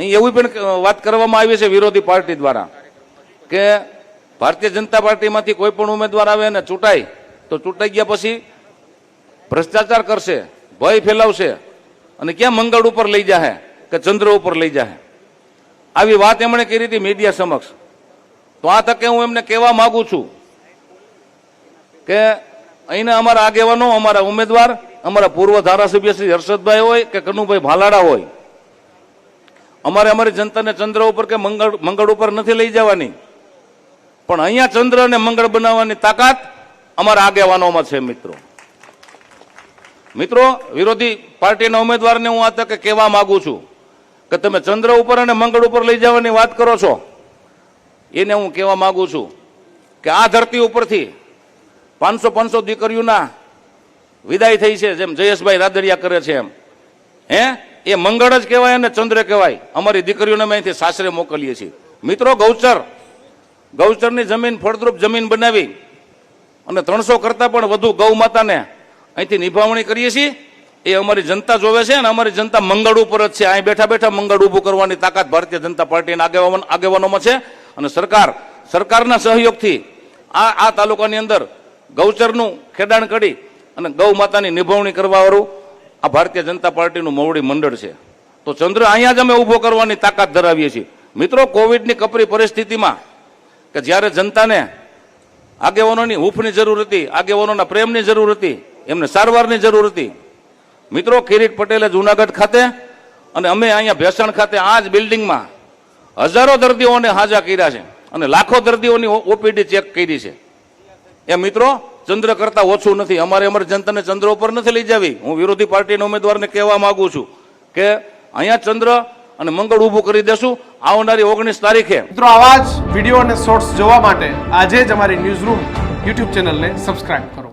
અહીં એવી પણ વાત કરવામાં આવી છે વિરોધી પાર્ટી દ્વારા કે ભારતીય જનતા પાર્ટીમાંથી કોઈ પણ ઉમેદવાર આવે અને ચૂંટાય, તો ચૂંટાઈ ગયા પછી ભ્રષ્ટાચાર કરશે, ભય ફેલાવશે અને ક્યાં મંગળ ઉપર લઈ જાહે કે ચંદ્ર ઉપર લઈ જાહે? આવી વાત એમણે કરી હતી મીડિયા સમક્ષ. તો આ તકે હું એમને કહેવા માગું છું કે અહીંના અમારા આગેવાનો, અમારા ઉમેદવાર, અમારા પૂર્વ ધારાસભ્ય શ્રી હર્ષદભાઈ હોય કે કનુભાઈ ભાલાડા હોય અમારે અમારી જનતાને ચંદ્ર ઉપર કે મંગળ મંગળ ઉપર નથી લઈ જવાની. પણ અહીંયા ચંદ્ર અને મંગળ બનાવવાની તાકાત અમારા આગેવાનોમાં છે, મિત્રો. મિત્રો, વિરોધી પાર્ટીના ઉમેદવારને હું આ તકે કહેવા માંગુ છું કે તમે ચંદ્ર ઉપર અને મંગળ ઉપર લઈ જવાની વાત કરો છો. એને હું કહેવા માંગુ છું કે આ ધરતી ઉપરથી પાંચસો પાંચસો દીકરીઓના વિદાય થઈ છે, જેમ જયેશભાઈ રાદડિયા કરે છે એમ. હે? એ મંગળ જ કહેવાય અને ચંદ્ર કહેવાય. અમારી દીકરીઓને અમે અહીંથી સાસરે મોકલીએ છીએ. મિત્રો, ગૌચર. ગૌચરની જમીન ફળદ્રુપ જમીન બનાવી અને ત્રણસો કરતાં પણ વધુ ગૌ માતાને અહીંથી નિભાવણી કરીએ છીએ. એ અમારી જનતા જોવે છે અને અમારી જનતા મંગળ ઉપર જ છે. અહીં બેઠા બેઠા મંગળ ઊભું કરવાની તાકાત ભારતીય જનતા પાર્ટીના આગેવાન આગેવાનોમાં છે અને સરકાર સરકારના સહયોગથી આ આ તાલુકાની અંદર ગૌચરનું ખેડાણ કરી અને ગૌ માતાની નિભાવણી કરવાવાળું આ ભારતીય જનતા પાર્ટીનું મોવડી મંડળ છે. તો ચંદ્ર અહીંયા જ અમે ઊભો કરવાની તાકાત ધરાવીએ છીએ. મિત્રો, કોવિડની કપરી પરિસ્થિતિમાં કે જ્યારે જનતાને આગેવાનોની હૂંફની જરૂર હતી, આગેવાનોના પ્રેમની જરૂર હતી, એમને સારવારની જરૂર હતી. મિત્રો, કિરીટ પટેલે જુનાગઢ ખાતે અને અમે અહીંયા ભેસણ ખાતે આ જ બિલ્ડિંગમાં હજારો દર્દીઓને હાજા કર્યા છે અને લાખો દર્દીઓની ઓપીડી ચેક કરી છે. એ મિત્રો ચંદ્ર કરતા ઓછું નથી. અમારે અમારી જનતાને ચંદ્ર ઉપર નથી લઈ જવી. હું વિરોધી પાર્ટીના ઉમેદવારને કહેવા માંગુ છું કે અહીંયા ચંદ્ર અને મંગળ ઊભું કરી દેશું. આવનારી ઓગણીસ તારીખે. મિત્રો, આવા જ વીડિયો અને શોર્ટ્સ જોવા માટે આજે જ અમારી ન્યૂઝ રૂમ યુટ્યુબ ચેનલને સબસ્ક્રાઇબ કરો.